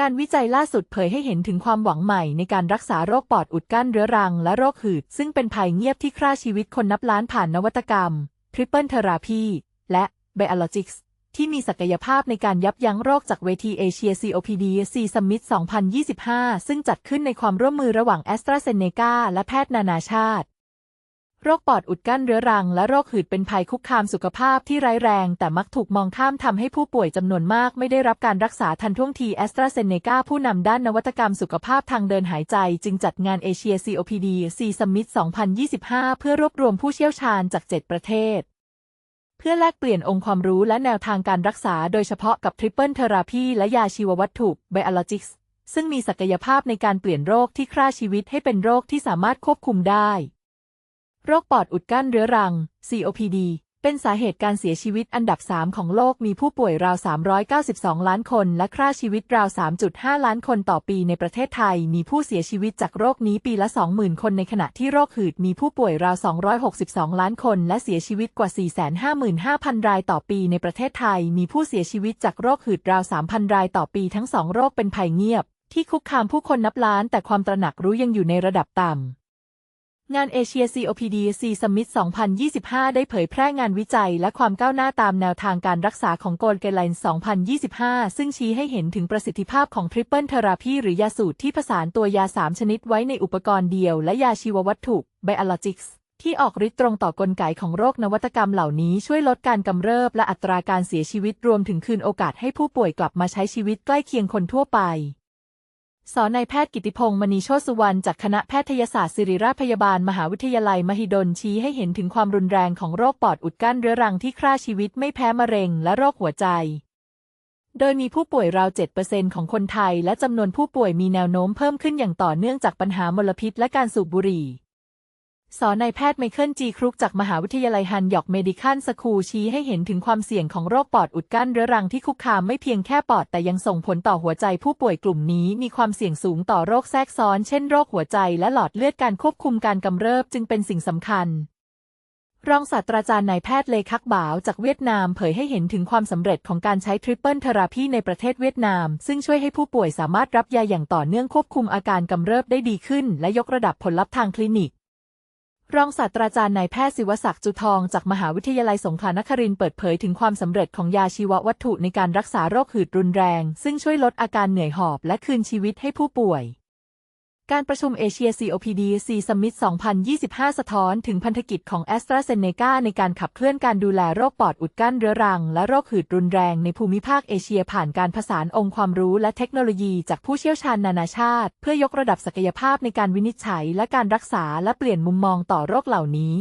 การวิจัยล่าสุดเผยให้เห็นถึงความหวังใหม่ในการรักษาโรคปอดอุดกั้นเรื้อรังและโรคหืด ซึ่งเป็นภัยเงียบที่ฆ่าชีวิตคนนับล้านผ่านนวัตกรรม Triple Therapy และ Biologics ที่มีศักยภาพในการยับยั้งโรคจากเวทีเอเชีย COPD C Summit 2025 ซึ่งจัดขึ้นในความร่วมมือระหว่าง a s t r a z เซ e c a และแพทย์นานาชาติ โรคปอดอุดกั้นเรื้อรังและโรคหืดเป็นภัยคุกคามสุขภาพที่ร้ายแรง แต่มักถูกมองข้ามทำให้ผู้ป่วยจำนวนมากไม่ได้รับการรักษาทันท่วงที a s t r a z เซ e c a ผู้นำด้านนวัตกรรมสุขภาพทางเดินหายใจ จึงจัดงานเอเชีย COPD C Summit 2025 เพื่อรวบรวมผู้เชี่ยวชาญจาก 7 ประเทศ เพื่อแลกเปลี่ยนองค์ความรู้และแนวทางการรักษาโดยเฉพาะกับ Triple Therapy และยาชีววัตถุ Biologics ซึ่งมีศักยภาพในการเปลี่ยนโรคที่ฆ่าชีวิตให้เป็นโรคที่สามารถควบคุมได้ โรคปอดอุดกั้นเรื้อรัง COPD เป็นสาเหตุการเสียชีวิตอันดับ 3 ของโลกมีผู้ป่วยราว 392 ล้านคน และฆ่าชีวิตราว 3.5 ล้านคนต่อปีในประเทศไทย มีผู้เสียชีวิตจากโรคนี้ปีละ 20,000 คนในขณะที่โรคหืดมีผู้ป่วยราว 262 ล้านคน และเสียชีวิตกว่า 455,000 รายต่อปีในประเทศไทย มีผู้เสียชีวิตจากโรคหืดราว 3,000 รายต่อปีทั้งสองโรคเป็นภัยเงียบ ที่คุกคามผู้คนนับล้าน แต่ความตระหนักรู้ยังอยู่ในระดับต่ำ งานเอเชีย COPD C Summit 2025 ได้เผยแพร่งานวิจัยและความก้าวหน้าตามแนวทางการรักษาของ Gold Guidelines 2025 ซึ่งชี้ให้เห็นถึงประสิทธิภาพของ Triple Therapy หรือยาสูตรที่ผสานตัวยา 3 ชนิดไว้ในอุปกรณ์เดียวและยาชีววัตถุ Biologics ที่ออกฤทธิ์ตรงต่อกลไกของโรคนวัตกรรมเหล่านี้ช่วยลดการกำเริบและอัตราการเสียชีวิตรวมถึงคืนโอกาสให้ผู้ป่วยกลับมาใช้ชีวิตใกล้เคียงคนทั่วไป สอนายแพทย์กิติพงศ์มณีโชติสุวรรณจากคณะแพทยศาสตร์ศิริราชพยาบาลมหาวิทยาลัยมหิดลชี้ให้เห็นถึงความรุนแรงของโรคปอดอุดกั้นเรื้อรังที่ฆ่าชีวิตไม่แพ้มะเร็งและโรคหัวใจ โดยมีผู้ป่วยราว 7%ของคนไทย และจำนวนผู้ป่วยมีแนวโน้มเพิ่มขึ้นอย่างต่อเนื่องจากปัญหามลพิษและการสูบบุหรี่ สอนายแพทย์ไมเคิลจีครุกจากมหาวิทยาลัยฮันยอกเมดิคัลสคูลชี้ให้เห็นถึงความเสี่ยงของโรคปอดอุดกั้นเรื้อรังที่คุกคามไม่เพียงแค่ปอดแต่ยังส่งผลต่อหัวใจผู้ป่วยกลุ่มนี้มีความเสี่ยงสูงต่อโรคแทรกซ้อนเช่นโรคหัวใจและหลอดเลือดการควบคุมการกำเริบจึงเป็นสิ่งสำคัญ รองศาสตราจารย์นายแพทย์เลคักบ่าวจากเวียดนามเผยให้เห็นถึงความสำเร็จของการใช้ทริปเปิลเทอราพีในประเทศเวียดนาม ซึ่งช่วยให้ผู้ป่วยสามารถรับยาอย่างต่อเนื่องควบคุมอาการกำเริบได้ดีขึ้น และยกระดับผลลัพธ์ทางคลินิก รองศาสตราจารย์นายแพทย์ศิวศักดิ์จุทองจากมหาวิทยาลัยสงขลานครินเปิดเผยถึงความสำเร็จของยาชีววัตถุในการรักษาโรคหืดรุนแรง ซึ่งช่วยลดอาการเหนื่อยหอบและคืนชีวิตให้ผู้ป่วย การประชุมเอเชีย COPD C Summit 2025 สะท้อนถึงพันธกิจของ a s t r a z เซ e c a ในการขับเคลื่อนการดูแลโรคปอดอุดกั้นเรื้อรัง และโรคหืดรุนแรงในภูมิภาคเอเชียผ่านการผสานองค์ความรู้และเทคโนโลยีจากผู้เชี่ยวชาญนานาชาติ เพื่อยกระดับศักยภาพในการวินิจฉัย และการรักษาและเปลี่ยนมุมมองต่อโรคเหล่านี้